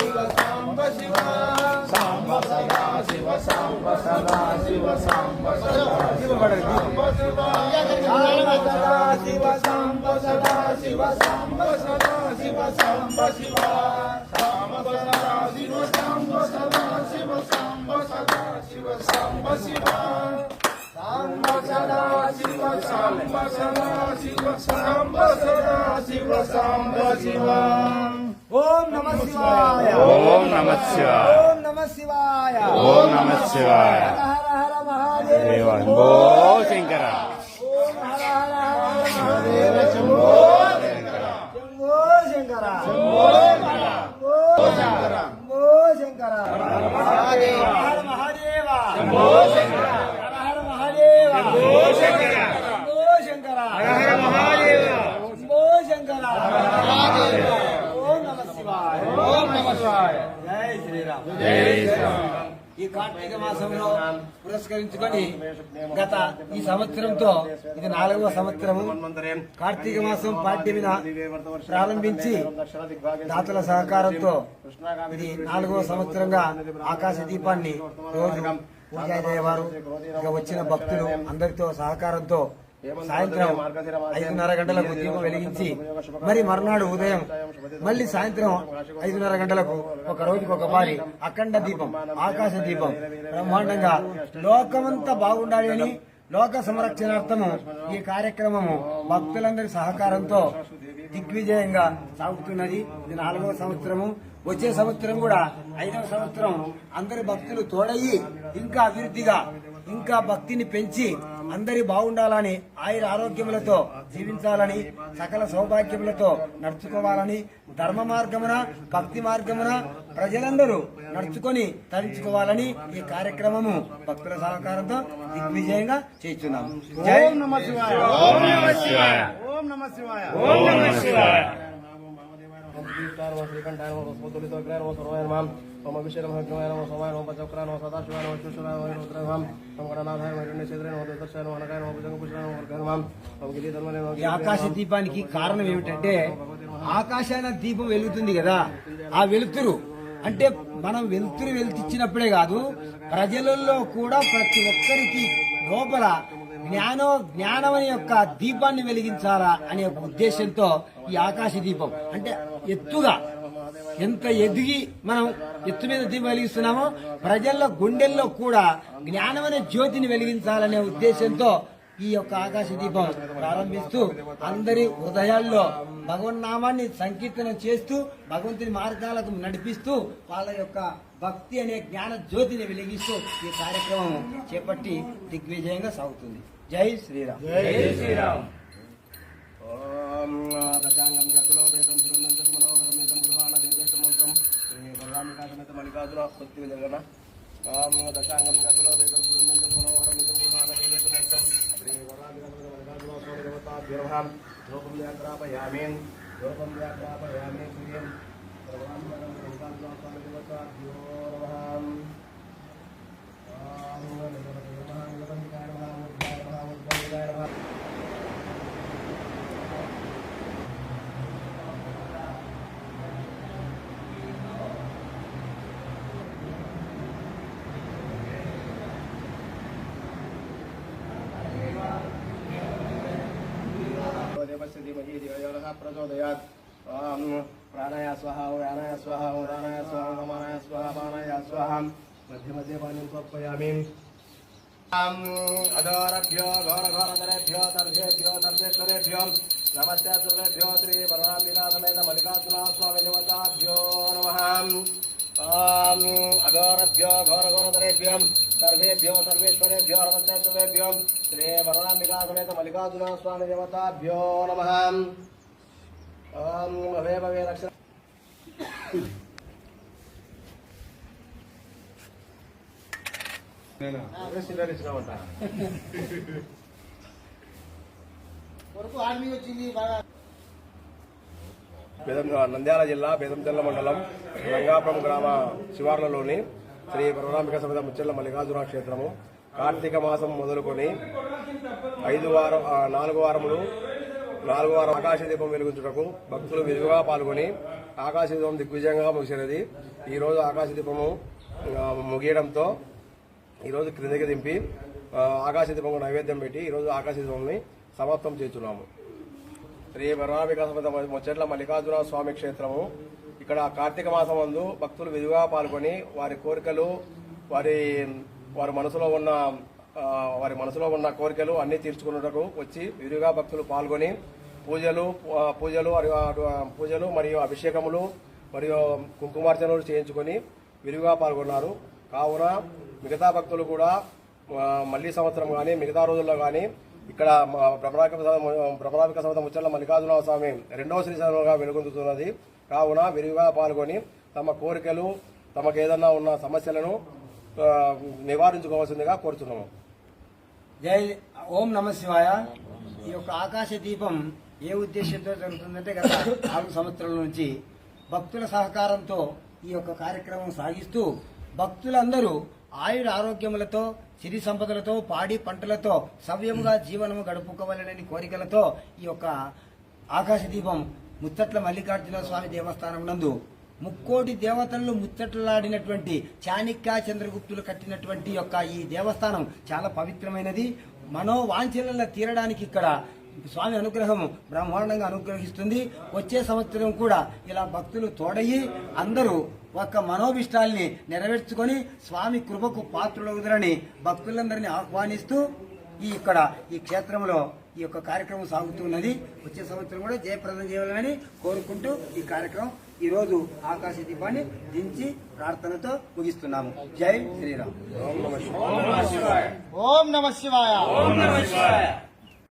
శివ సాంబ శివ సాంబ సదా శివ సాంబ సదా శివ సాంబ సదా శివ సదా శివ సాంబ సదా శివ సాంబ సదా శివ సాంబ శివ సాంబ సదా శివ సాంబ సదా శివ సాంబ సదా శివ సాంబ శివ ఓం నమ శివాయ. ఓం నమ శివాయ. ఓం నమ శివాయ. ఓం నమ శివాయ. హర హర మహాదేవ శంకర. ఓం హర హర మహాదేవ శంభో శంభో శంకర శంభో శంకర శంభో శంకర హర మహాదేవ హర మహాదేవ శంభో శంకర హర హర మహాదేవ శంభో శంకర శంభో శంకర హర హర మహాదేవ శంభో శంకర మహాదేవ ఓం నమ శివాయ ఓం నమ శివాయ జై శ్రీరామ్ జై శ్రీరామ్ ఈ కార్తీక మాసంలో పురస్కరించుకొని గత ఈ సంవత్సరంతో ఇది నాలుగవ సంవత్సరము. కార్తీక మాసం పాఠ్యమిన ప్రారంభించి దాతల సహకారంతో ఇది నాలుగవ సంవత్సరంగా ఆకాశ దీపాన్ని రోజు వారు ఇక వచ్చిన భక్తులు అందరితో సహకారంతో సాయంత్రం ఐదున్నర గంటలకు దీపం వెలిగించి మరి మర్నాడు ఉదయం మళ్ళీ సాయంత్రం ఐదున్నర గంటలకు ఒక రోజుకి ఒక బారి అఖండ దీపం ఆకాశ దీపం బ్రహ్మాండంగా లోకమంతా బాగుండాలి అని లోక సంరక్షణార్థము ఈ కార్యక్రమము భక్తులందరి సహకారంతో దిగ్విజయంగా సాగుతున్నది ఇది నాలుగవ సంవత్సరము వచ్చే సంవత్సరం కూడా ఐదవ సంవత్సరం అందరి భక్తులు తోడయి ఇంకా అభివృద్ధిగా ఇంకా భక్తిని పెంచి అందరి బాగుండాలని ఆయుర ఆరోగ్యములతో జీవించాలని సకల సౌభాగ్యములతో నడుచుకోవాలని ధర్మ మార్గమున భక్తి మార్గమున ప్రజలందరూ నడుచుకొని తరించుకోవాలని ఈ కార్యక్రమము భక్తుల సహకారంతో దిగ్విజయంగా చేస్తున్నాము. జై ఓం నమ శివాయ. ఓం నమ శివాయ. ఓం నమ శివాయ. ఓం నమ శివాయ ఈ ఆకాశ దీపానికి కారణం ఏమిటంటే ఆకాశాన దీపం వెలుగుతుంది కదా ఆ వెలుతురు అంటే మనం వెలుతురు వెలుతిచ్చినప్పుడే కాదు ప్రజలలో కూడా ప్రతి ఒక్కరికి లోపల జ్ఞానో జ్ఞానం యొక్క దీపాన్ని వెలిగించాలా అనే ఉద్దేశంతో ఈ ఆకాశ దీపం అంటే ఎత్తుగా ఎంత ఎదిగి మనం ఎత్తు మీద దీపం వెలిగిస్తున్నామో ప్రజల గుండెల్లో కూడా జ్ఞానం అనే జ్యోతిని వెలిగించాలనే ఉద్దేశంతో ఈ యొక్క ఆకాశ దీపం ప్రారంభిస్తూ అందరి హృదయాల్లో భగవన్నామాన్ని సంకీర్తనం చేస్తూ భగవంతుని మార్గాలకు నడిపిస్తూ వాళ్ళ యొక్క భక్తి అనే జ్ఞాన జ్యోతిని వెలిగిస్తూ ఈ కార్యక్రమం చేపట్టి దిగ్విజయంగా సాగుతుంది. జై శ్రీరామ్. జై శ్రీరామ్ ఓం దశాంగం గర్భలో వేదం తిరునంద మనోహరం నిజం గృహాణ దీర్ఘసమస్తం శ్రీ బలరామికాశమిత భక్తి జగన ఓం దశాంగం గర్భలో వేదం తిరునంద మనోహరం నిజం గృహాణ దీర్ఘసమస్తం శ్రీ బలరామికాశమిత మల్లికార్జున స్వామి దేవతాభ్యోహం లోకం లోకం సూర్యం స్వామి से धीमहि धियो स्वाहा व्यानाय स्वाहा उदानाय स्वाहा गमानाय स्वाहा पानाय स्वाहा मध्ये मध्ये पाणिं समर्पयामि अधोरभ्यो घोरघोरधरेभ्यो तर्जेभ्यो तर्जेश्वरेभ्यो नमस्ते सर्वेभ्यो श्रीवरामिनाथमेन मल्लिकार्जुनास्वामिनिवताभ्यो नमः अघोरभ्यो घोरघोरधरेभ्यः సర్వేభ్యో సర్వేశ్వరేభ్యో నమస్తేభ్యో శ్రీ వరదాంబికా మల్లికార్జున స్వామి దేవతాభ్యో నమ నంద్యాల జిల్లా బెదంచెల్ల మండలం రంగాపురం గ్రామ శివార్లలోని శ్రీ పరమరాంబిక సమేత ముచ్చెల్ల మల్లికార్జున క్షేత్రము. కార్తీక మాసం మొదలుకొని ఐదు వారం నాలుగు వారములు నాలుగు వారం ఆకాశ దీపం వెలిగించుటకు భక్తులు విరివిగా పాల్గొని ఆకాశ దీపం దిగ్విజయంగా ముగిసినది. ఈరోజు ఆకాశ దీపము ముగియడంతో ఈరోజు క్రిందకి దింపి ఆకాశ దీపంగా నైవేద్యం పెట్టి ఈరోజు ఆకాశ దీపంని సమాప్తం చేస్తున్నాము. శ్రీ వరామిక సమేత ముచ్చట్ల మల్లికార్జున స్వామి క్షేత్రము. ఇక్కడ కార్తీక మాసం మందు భక్తులు విధిగా పాల్గొని వారి కోరికలు వారి వారి మనసులో ఉన్న వారి మనసులో ఉన్న కోరికలు అన్ని తీర్చుకున్నటకు వచ్చి విధిగా భక్తులు పాల్గొని పూజలు పూజలు మరియు పూజలు మరియు అభిషేకములు మరియు కుంకుమార్చనలు చేయించుకొని విరివిగా పాల్గొన్నారు. కావున మిగతా భక్తులు కూడా మళ్ళీ సంవత్సరం కానీ మిగతా రోజుల్లో కానీ ఇక్కడ మా ప్రభావిక సంవత్సరం ముచ్చట్ల మల్లికార్జున స్వామి రెండవ శ్రీశైలంగా వెలుగొందుతున్నది. కావున విరివిగా పాల్గొని తమ కోరికలు తమకు ఏదన్నా ఉన్న సమస్యలను నివారించుకోవాల్సిందిగా కోరుతున్నాము జై ఓం నమ శివాయ. ఈ యొక్క ఆకాశ దీపం ఏ ఉద్దేశంతో జరుగుతుందంటే గత నాలుగు సంవత్సరాల నుంచి భక్తుల సహకారంతో ఈ యొక్క కార్యక్రమం సాగిస్తూ భక్తులందరూ ఆయుర ఆరోగ్యములతో సిరి సంపదలతో పాడి పంటలతో సవ్యముగా జీవనము గడుపుకోవాలనే కోరికలతో ఈ యొక్క ఆకాశ దీపం ముచ్చట్ల మల్లికార్జున స్వామి దేవస్థానం నందు ముక్కోటి దేవతలను ముచ్చట్లాడినటువంటి చాణిక్య చంద్రగుప్తులు కట్టినటువంటి యొక్క ఈ దేవస్థానం చాలా పవిత్రమైనది. మనోవాంఛనలను తీరడానికి ఇక్కడ స్వామి అనుగ్రహం బ్రహ్మాండంగా అనుగ్రహిస్తుంది. వచ్చే సంవత్సరం కూడా ఇలా భక్తులు తోడయి అందరూ ఒక మనోభిష్టాల్ని నెరవేర్చుకొని స్వామి కృపకు పాత్రులవుదరని భక్తులందరినీ ఆహ్వానిస్తూ ఈ ఇక్కడ ఈ క్షేత్రంలో ఈ యొక్క కార్యక్రమం సాగుతున్నది. వచ్చే సంవత్సరం కూడా జయప్రదం చేయాలని కోరుకుంటూ ఈ కార్యక్రమం ఈ రోజు ఆకాశ దీపాన్ని దించి ప్రార్థనతో ముగిస్తున్నాము. జై శ్రీరామ్. ఓం నమ శివాయ. ఓం నమ శివాయ. ఓం నమ శివాయ